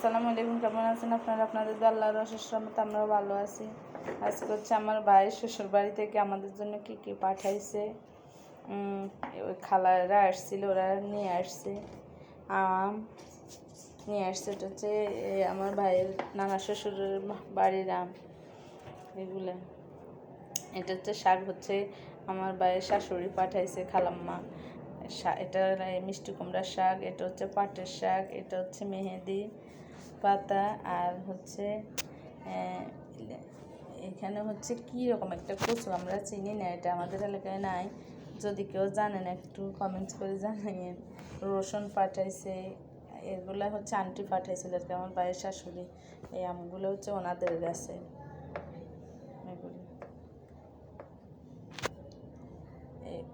আসসালামু আলাইকুম, কেমন আছেন আপনারা? আপনাদের আল্লাহর অশেষ রহমতে আমরাও ভালো আছি। আজকে হচ্ছে আমার ভাইয়ের শ্বশুর বাড়ি থেকে আমাদের জন্য কি কি পাঠাইছে? ওই খালারা আসছিল, ওরা নিয়ে আসছে। আম নিয়ে আসছে, এটা হচ্ছে আমার ভাইয়ের নানা শ্বশুরের বাড়ির আম, এগুলো। এটা হচ্ছে শাক হচ্ছে আমার ভাইয়ের শাশুড়ি পাঠাইছে, খালাম্মা। এটা মিষ্টি কুমড়ার শাক, এটা হচ্ছে পাটের শাক, এটা হচ্ছে মেহেদি। পাতা আর হচ্ছে এখানে হচ্ছে কি রকম একটা কচু আমরা চিনি না, এটা আমাদের এলাকায় নাই। যদি কেউ জানেন, একটু কমেন্টস করে জানাইন রসুন পাঠাইছে এগুলো হচ্ছে আন্টি পাঠাইছিল আর কি আমার ভাইয়ের শাশুড়ি। এই আমগুলো হচ্ছে ওনাদের গাছে।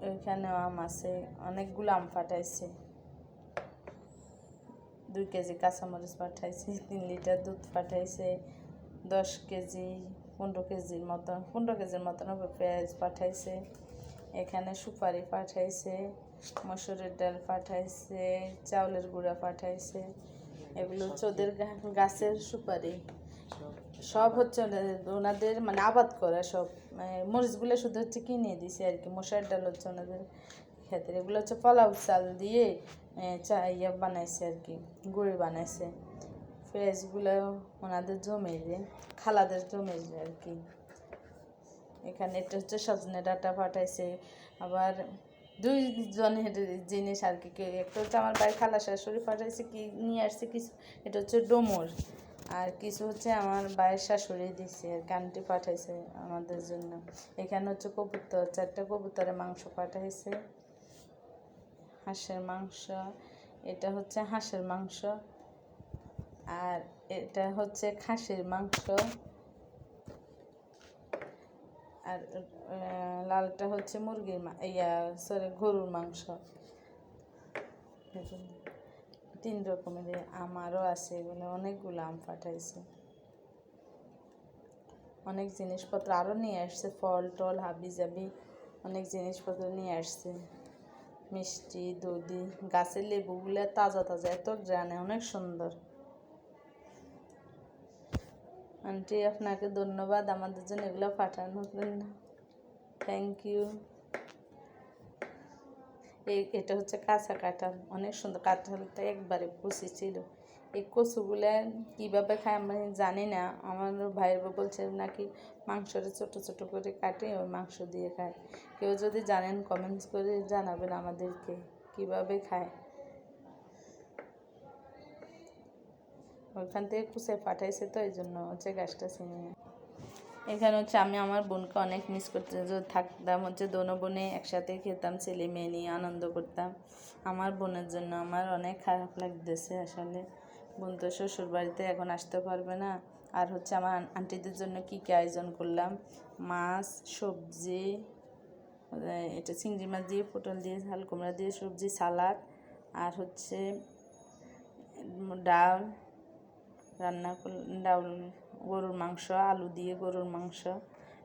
ওইখানেও আম আছে, অনেকগুলো আম পাঠাইছে দুই কেজি কাঁচামরিচ পাঠাইছে, তিন লিটার দুধ পাঠাইছে, দশ কেজি, পনেরো কেজির মতন, পনেরো কেজির মতন পেঁয়াজ পাঠাইছে, এখানে সুপারি পাঠাইছে, মসুরের ডাল পাঠাইছে, চাউলের গুঁড়া পাঠাইছে, এগুলো হচ্ছে ওদের গাছের সুপারি। সব হচ্ছে ওনাদের মানে আবাদ করা সব মানে মরিচগুলো শুধু হচ্ছে কিনে দিছে আর কি, মশার ডাল হচ্ছে ওনাদের ক্ষেত্রে। এগুলো হচ্ছে পোলাও চাল দিয়ে চা ইয়ে বানাইছে আর কি, গুড়ি বানাইছে। পেঁয়াজগুলো ওনাদের জমিয়ে খালাদের জমিয়ে আর কি। এখানে এটা হচ্ছে সজনে ডাটা পাঠাইছে। আবার দুই জনের জিনিস আর কি একটা হচ্ছে আমার বাড়ি খালা শাশুড়ি পাঠাইছে কি, নিয়ে আসছে কিছু, এটা হচ্ছে ডোমর। আর কিছু হচ্ছে আমার বায়ের শাশুড়ি দিছে আর কানটি পাঠাইছে আমাদের জন্য। এখানে হচ্ছে কবুতর, চারটা কবুতরের মাংস পাঠাইছে। হাঁসের মাংস, এটা হচ্ছে হাঁসের মাংস। আর এটা হচ্ছে খাসির মাংস। আর লালটা হচ্ছে মুরগির ইয়া সরি গরুর মাংস। তিন রকমের, আমারও আছে এগুলো, অনেকগুলো আম পাঠাইছে। অনেক জিনিসপত্র আরও নিয়ে আসছে, ফল টল, হাবি জাবি, অনেক জিনিসপত্র নিয়ে আসছে। মিষ্টি, দধি, গাছের লেবুগুলো তাজা তাজা, এত গ্রানে, অনেক সুন্দর। আন্টি, আপনাকে ধন্যবাদ, আমাদের জন্য এগুলো পাঠানোর জন্য থ্যাংক ইউ এটা হচ্ছে কাঁচা কাঁঠাল, অনেক সুন্দর কাঁঠালটা একবারে কচি ছিল। এই কচুগুলো কীভাবে খায় আমি জানি না। আমার ভাইয়ের বউ বলছে নাকি মাংসটা ছোটো ছোটো করে কাটে, ওই মাংস দিয়ে খায়। কেউ যদি জানেন কমেন্টস করে জানাবেন আমাদেরকে, কীভাবে খায়। ওইখান থেকে কুচে পাঠাইছে তো, এই জন্য হচ্ছে গাছটা চিনি এখানে হচ্ছে আমি আমার বোনকে অনেক মিস করতে থাকতাম হচ্ছে দোনো বোনে একসাথে খেতাম, ছেলে মেয়ে নিয়ে আনন্দ করতাম। আমার বোনের জন্য আমার অনেক খারাপ লাগতেছে আসলে। বোন তো শ্বশুর বাড়িতে এখন আসতে পারবে না। আর হচ্ছে আমার আন- আন্টিদের জন্য কি কি আয়োজন করলাম? মাছ, সবজি এটা চিংড়ি মাছ দিয়ে, পটল দিয়ে, ঝাল কুমড়া দিয়ে, সবজি, সালাদ, আর হচ্ছে ডাল, রান্না করলাম ডাউল গরুর মাংস, আলু দিয়ে গরুর মাংস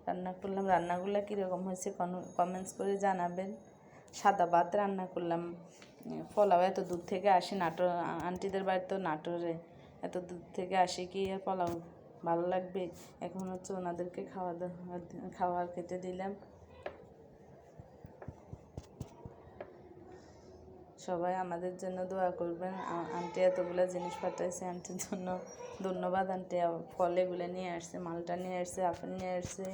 রান্না করলাম। রান্নাগুলো কীরকম হয়েছে কমেন্টস করে জানাবেন। সাদা ভাত রান্না করলাম। পোলাও এত দূর থেকে আসি নাটোর আন্টিদের বাড়ি তো নাটোরে। এত দূর থেকে আসি কি আর পোলাও ভালো লাগবে? এখন হচ্ছে ওনাদেরকে খাওয়া দাওয়া খাওয়ার খেতে দিলাম। সবাই আমাদের জন্য দোয়া করবেন। আন্টি এতগুলো জিনিস পাঠাইছে, আন্টির জন্য ধন্যবাদ আন্টি। ফল এগুলো নিয়ে আসছে, মালটা নিয়ে আসছে, আপেল নিয়ে আসছে।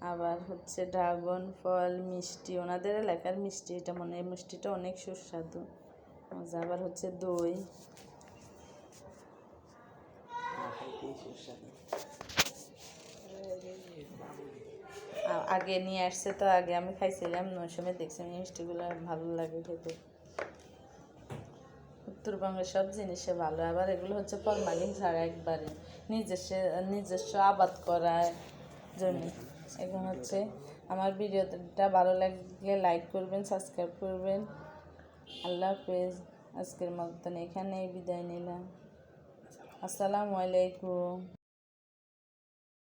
আবার হচ্ছে ড্রাগন, ফল, মিষ্টি, ওনাদের এলাকার মিষ্টি, এটা মনে হয় মিষ্টিটা অনেক সুস্বাদু। মজা আবার হচ্ছে দই। আগে নিয়ে আসছে তো, আগে আমি খাইছিলাম সময় দেখছি মিষ্টিগুলো ভালো লাগে খেতে। উত্তরবঙ্গের সব জিনিসে ভালো, আবার এগুলো হচ্ছে ফরমালিন ছাড়া একবারে নিজস্ব নিজস্ব আবাদ করার জন্য। এখন হচ্ছে আমার ভিডিওটা ভালো লাগলে লাইক করবেন, সাবস্ক্রাইব করবেন। আল্লাহ হাফেজ। আজকের মতন এখানেই বিদায় নিলাম। আসসালামু আলাইকুম।